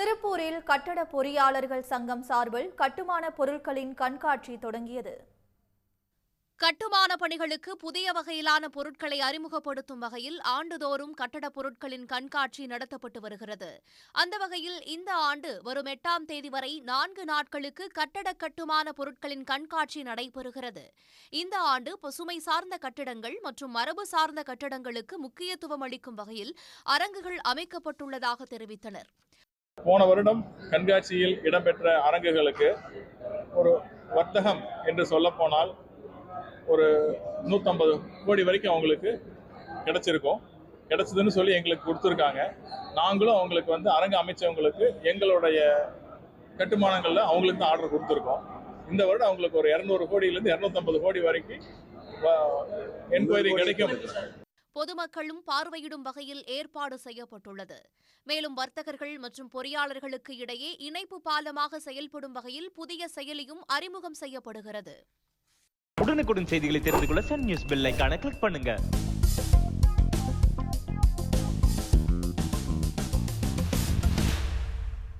திருப்பூரில் கட்டட பொறியாளர்கள் சங்கம் சார்பில் கட்டுமான பொருட்களின் கண்காட்சி தொடங்கியது. கட்டுமான பணிகளுக்கு புதிய வகையிலான பொருட்களை அறிமுகப்படுத்தும் வகையில் ஆண்டுதோறும் கட்டடப் பொருட்களின் கண்காட்சி நடத்தப்பட்டு வருகிறது. அந்த வகையில் இந்த ஆண்டு வரும் எட்டாம் தேதி வரை நான்கு நாட்களுக்கு கட்டட கட்டுமான பொருட்களின் கண்காட்சி நடைபெறுகிறது. இந்த ஆண்டு பசுமை சார்ந்த கட்டிடங்கள் மற்றும் மரபு சார்ந்த கட்டடங்களுக்கு முக்கியத்துவம் அளிக்கும் வகையில் அரங்குகள் அமைக்கப்பட்டுள்ளதாக தெரிவித்தனர். போன வருடம் கண்காட்சியில் இடம்பெற்ற அரங்குகளுக்கு ஒரு வர்த்தகம் என்று சொல்லப்போனால் ஒரு நூற்றம்பது கோடி வரைக்கும் அவங்களுக்கு கிடைச்சிருக்கும். கிடைச்சதுன்னு சொல்லி எங்களுக்கு கொடுத்துருக்காங்க. நாங்களும் அவங்களுக்கு வந்து அரங்கு அமைச்சவங்களுக்கு எங்களுடைய கட்டுமானங்களில் அவங்களுக்கு தான் ஆர்டர் கொடுத்துருக்கோம். இந்த வருடம் அவங்களுக்கு ஒரு இரநூறு கோடியிலேருந்து இரநூத்தம்பது கோடி வரைக்கும் என்கொயரி கிடைக்கும். பொதுமக்களும் பார்வையிடும் வகையில் ஏற்பாடு செய்யப்பட்டுள்ளது. மேலும் வர்த்தகர்கள் மற்றும் பொறியாளர்களுக்கு இடையே இணைப்பு பாலமாக செயல்படும் வகையில் புதிய செயலியும் அறிமுகம் செய்யப்படுகிறது. உடனுக்குடன் செய்திகளை தெரிந்து கொள்ள சன் நியூஸ் பெல் கிளிக் பண்ணுங்க.